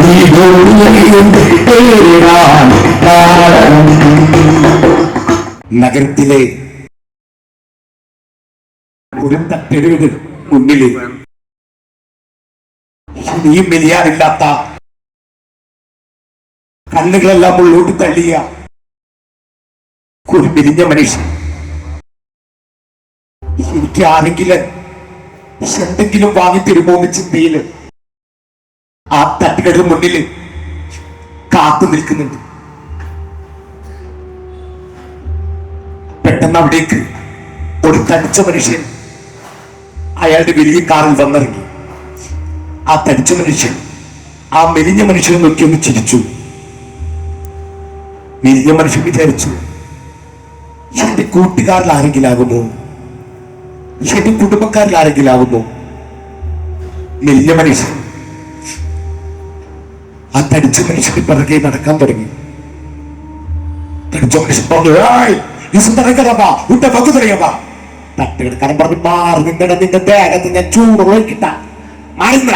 നീ ഭൂമിയിൽ പേരാണ് നഗരത്തിലെ ഒരു തട്ടിടയുടെ മുന്നിൽ ഇനിയും മെലിയാറില്ലാത്ത കണ്ണുകളെല്ലാം ഉള്ളോട്ട് തള്ളിയ ഒരു മെലിഞ്ഞ മനുഷ്യൻ. എനിക്ക് ആരെങ്കിലും എന്തെങ്കിലും വാങ്ങി തരുമോ എന്ന് ചിന്തയിൽ ആ തട്ടുകളുടെ മുന്നിൽ കാത്തു നിൽക്കുന്നുണ്ട്. പെട്ടെന്ന് അവിടേക്ക് ഒരു തടിച്ച മനുഷ്യൻ അയാളുടെ വലിയ കാറിൽ വന്നിറങ്ങി. ആ തടിച്ച മനുഷ്യൻ ആ മെലിഞ്ഞ മനുഷ്യനെ നോക്കി ഒന്ന് ചിരിച്ചു. മെലിഞ്ഞ മനുഷ്യൻ വിചാരിച്ചു എന്റെ കൂട്ടുകാരിൽ ആരെങ്കിലാകുമോ? എന്റെ കുടുംബക്കാരിൽ ആരെങ്കിലാകുമോ? മെലിഞ്ഞ മനുഷ്യൻ ആ തടിച്ച മനുഷ്യന് പിറകെ നടക്കാൻ തുടങ്ങി. തടിച്ച മനുഷ്യൻ പറഞ്ഞു "ഏയ്, ഈ സുന്ദരക്കരവാ ഉണ്ട പകുതറിയവാ തട്ടുകിടക്കാരൻ പറഞ്ഞു മാറി നിങ്ങളുടെ നിന്റെ ദേഹത്ത് ഞാൻ ചൂട് ഒഴിക്കിട്ട. മാറുന്ന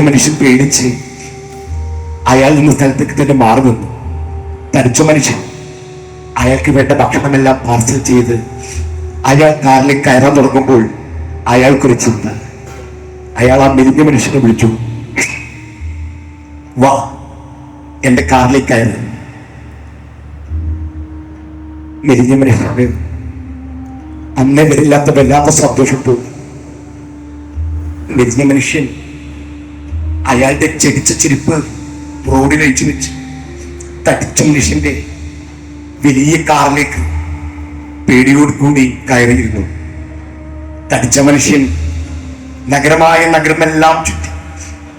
മനുഷ്യൻ പേടിച്ച് അയാൾ നിന്ന സ്ഥലത്തേക്ക് തന്നെ മാറി നിന്നു. തടിച്ച മനുഷ്യൻ അയാൾക്ക് വേണ്ട ഭക്ഷണമെല്ലാം പാർസൽ ചെയ്ത് അയാൾ കാറിൽ കയറാൻ തുടങ്ങുമ്പോൾ അയാൾക്കൊരു ചിന്ത. അയാൾ ആ മെലിഞ്ഞ മനുഷ്യനെ വിളിച്ചു വാ എന്റെ കാറിലേക്ക് കയറി. മനുഷ്യന് അന്നേ വരില്ലാത്ത വല്ലാത്ത സന്തോഷം മെരിഞ്ഞ മനുഷ്യൻ അയാളുടെ ചെടിച്ച ചെരുപ്പ് റോഡിൽ അഴിച്ചു വെച്ച് തടിച്ച മനുഷ്യന്റെ വലിയ കാറിലേക്ക് പേടിയോട് കൂടി കയറിയിരുന്നു. തടിച്ച മനുഷ്യൻ നഗരമായ നഗരമെല്ലാം ചുറ്റി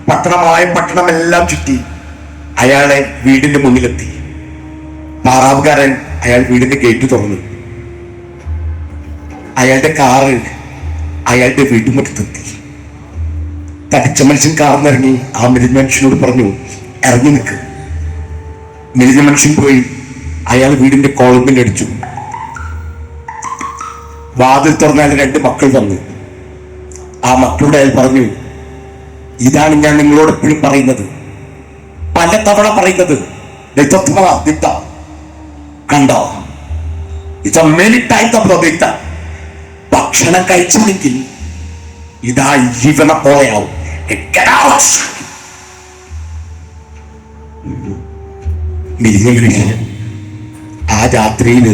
പട്ടണമായ പട്ടണമെല്ലാം ചുറ്റി അയാളെ വീടിന്റെ മുന്നിലെത്തി. പാറാവുകാരൻ അയാൾ വീടിന്റെ ഗേറ്റ് തുറന്നു. അയാളുടെ കാറ് അയാളുടെ വീട്ടുമുറ്റത്തെത്തി തടിച്ച മനുഷ്യൻ കാർന്നിറങ്ങി ആ മെലിഞ്ഞ മനുഷ്യനോട് പറഞ്ഞു ഇറങ്ങി നിൽക്ക് മെലിഞ്ഞ മനുഷ്യൻ പോയി. അയാൾ വീടിന്റെ കോളമ്പിൽ അടിച്ചു. വാതിൽ തുറന്നാൽ രണ്ട് മക്കൾ വന്നു. ആ മക്കളോട് അയാൾ പറഞ്ഞു ഇതാണ് ഞാൻ നിങ്ങളോട് എപ്പോഴും പറയുന്നത്. പല തവണ പറയുന്നത് ദിത്ത കണ്ടോ? It's a many type of ദിത്ത ഭക്ഷണം കഴിച്ചില്ലെങ്കിൽ ഇതാ! മെലിഞ്ഞ മനുഷ്യൻ ആ രാത്രിയിൽ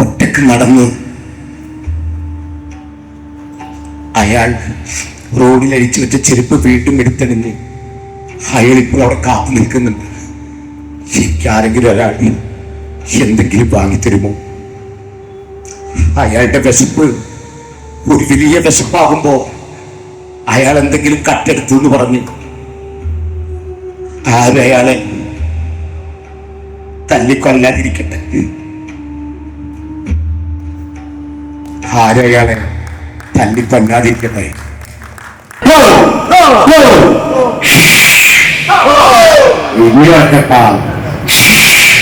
ഒറ്റയ്ക്ക് നടന്ന് അയാൾ റോഡിൽ അഴിച്ചു വെച്ച ചെരുപ്പ് വീട്ടും എടുത്തെടുന്ന് അയാൾ ഇപ്പോൾ അവിടെ കാത്തു നിൽക്കുന്നുണ്ട്. ആരെങ്കിലും ഒരാൾ എന്തെങ്കിലും വാങ്ങിത്തരുമോ? അയാളുടെ വിശപ്പ് ഒരു വലിയ വിശപ്പാകുമ്പോ അയാൾ എന്തെങ്കിലും കട്ടെടുത്തു എന്ന് പറഞ്ഞു ആരും അയാളെ തല്ലിക്കൊല്ലാതിരിക്കട്ടെ. ആരും അയാളെ തല്ലിക്കൊല്ലാതിരിക്കട്ടെ.